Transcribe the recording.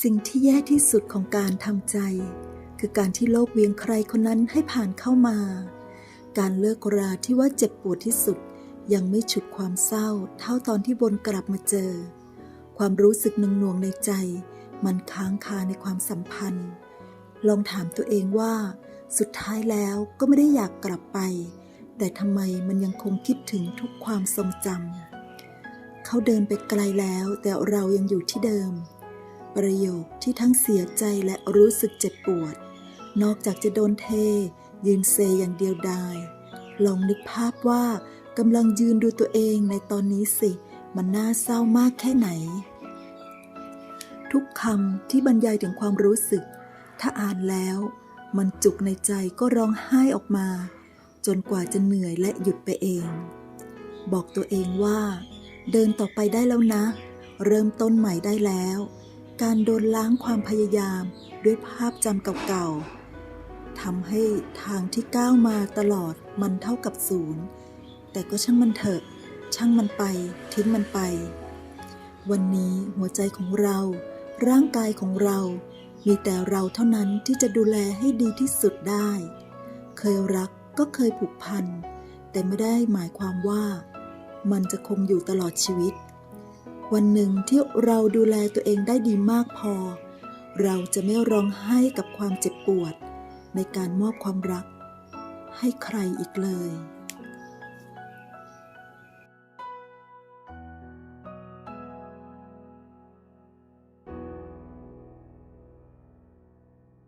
สิ่งที่แย่ที่สุดของการทำใจ คือการที่โลกเวียงใครคนนั้นให้ผ่านเข้ามา การเลิกราที่ว่าเจ็บปวดที่สุด ยังไม่ฉุดความเศร้า เท่าตอนที่วนกลับมาเจอ ความรู้สึกหน่วงในใจ มันค้างคาในความสัมพันธ์ ลองถามตัวเองว่า สุดท้ายแล้วก็ไม่ได้อยากกลับไป แต่ทำไมมันยังคงคิดถึงทุกความทรงจำเขาเดินไปไกลแล้วแต่เรายังอยู่ที่เดิม ประโยคที่ทั้งเสียใจและรู้สึกเจ็บปวด นอกจากจะโดนเท ยืนเซอย่างเดียวดาย ลองนึกภาพว่ากำลังยืนดูตัวเองในตอนนี้สิ มันน่าเศร้ามากแค่ไหน ทุกคำที่บรรยายถึงความรู้สึก ถ้าอ่านแล้ว มันจุกในใจก็ร้องไห้ออกมา จนกว่าจะเหนื่อยและหยุดไปเอง บอกตัวเองว่า เดินต่อไปได้แล้วนะ เริ่มต้นใหม่ได้แล้ว การโดนล้างความพยายามด้วยภาพจำเก่าๆทำให้ทางที่ก้าวมาตลอดมันเท่ากับศูนย์ แต่ก็ช่างมันเถอะ ช่างมันไป ทิ้งมันไป วันนี้หัวใจของเรา ร่างกายของเรา มีแต่เราเท่านั้นที่จะดูแลให้ดีที่สุดได้ เคยรักก็เคยผูกพัน แต่ไม่ได้หมายความว่า มันจะคงอยู่ตลอดชีวิต วันหนึ่งที่เราดูแลตัวเองได้ดีมากพอ เราจะไม่ร้องไห้กับความเจ็บปวด ในการมอบความรัก ให้ใครอีกเลย